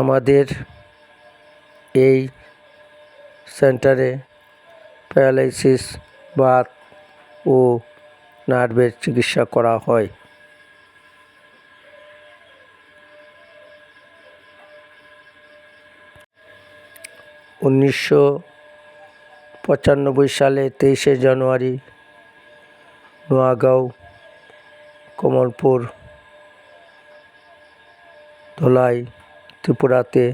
আমাদের এই সেন্টারে প্যারালাইসিস, বাত ও নার্ভের চিকিৎসা করা হয়। উনিশশো পঁচানব্বই সালে তেইশে জানুয়ারি নোয়াগাঁও, কমলপুর, ধলাই ত্রিপুরাতে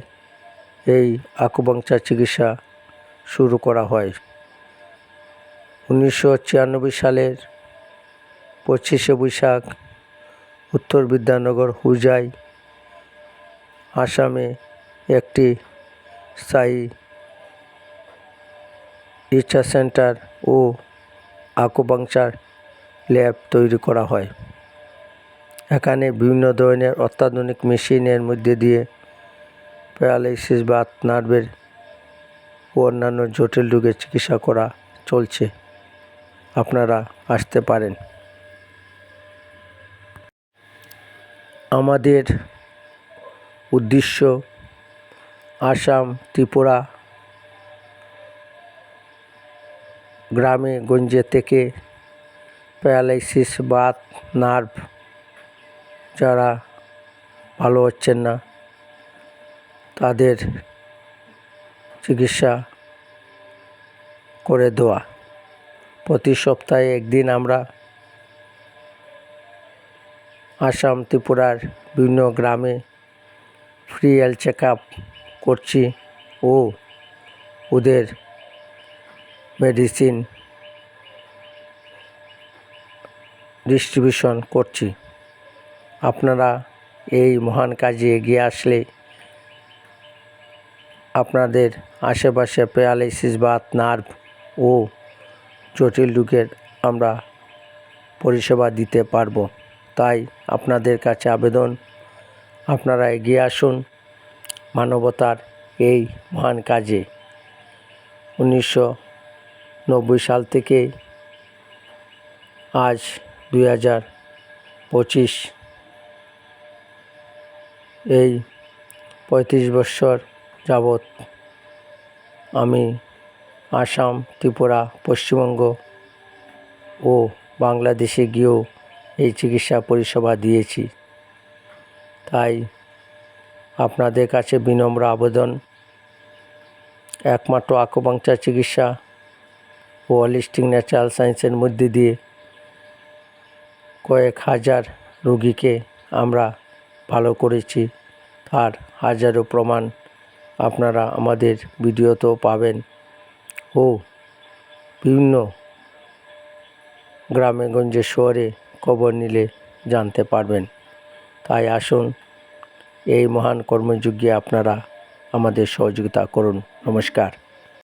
এই আকুপাংচার চিকিৎসা শুরু করা হয়। উনিশশো ছিয়ানব্বই সালের পঁচিশে বৈশাখ উত্তর বিদ্যানগর হুজাই, আসামে একটি স্থায়ী রিসার্চ সেন্টার ও আকুপাংচার ল্যাব তৈরি করা হয়। এখানে বিভিন্ন ধরনের অত্যাধুনিক মেশিনের মধ্যে দিয়ে প্যারালাইসিস বা নার্ভের ও অন্যান্য জটিল রোগের চিকিৎসা করা চলছে। আপনারা আসতে পারেন। আমাদের উদ্দেশ্য আসাম ত্রিপুরা গ্রামে গঞ্জে থেকে প্যারালাইসিস বাত নার্ভ যারা ভালো হচ্ছেন না তাদের চিকিৎসা করে দেওয়া। প্রতি সপ্তাহে একদিন আমরা আসাম ত্রিপুরার বিভিন্ন গ্রামে ফ্রি হেলথ চেক আপ করছি ও ওদের মেডিসিন ডিস্ট্রিবিউশন করছি। আপনারা এই মহান কাজে এগিয়ে আসলে আপনাদের আশেপাশে প্যারালাইসিস বা নার্ভ ও জটিল রোগের আমরা পরিষেবা দিতে পারব। তাই আপনাদের কাছে আবেদন, আপনারা এগিয়ে আসুন মানবতার এই মহান কাজে। উনিশশো নব্বই সাল থেকে আজ দুই হাজার পঁচিশ, এই পঁয়ত্রিশ বৎসর যাবৎ আমি আসাম, ত্রিপুরা, পশ্চিমবঙ্গ ও বাংলাদেশে গিয়েও এই চিকিৎসা পরিষেবা দিয়েছি। তাই আপনাদের কাছে বিনম্র আবেদন। একমাত্র আকুপাংচার চিকিৎসা ও হলিস্টিক ন্যাচারাল সায়েন্সের মধ্যে দিয়ে কয়েক হাজার রুগীকে আমরা ভালো করেছি। তার হাজারো প্রমাণ আপনারা আমাদের ভিডিওতেও পাবেন। ও, বিভিন্ন গ্রামে গঞ্জে শহরে খবর নিলে জানতে পারবেন। তাই আসুন, এই মহান কর্মযুগে আপনারা আমাদের সহযোগিতা করুন। নমস্কার।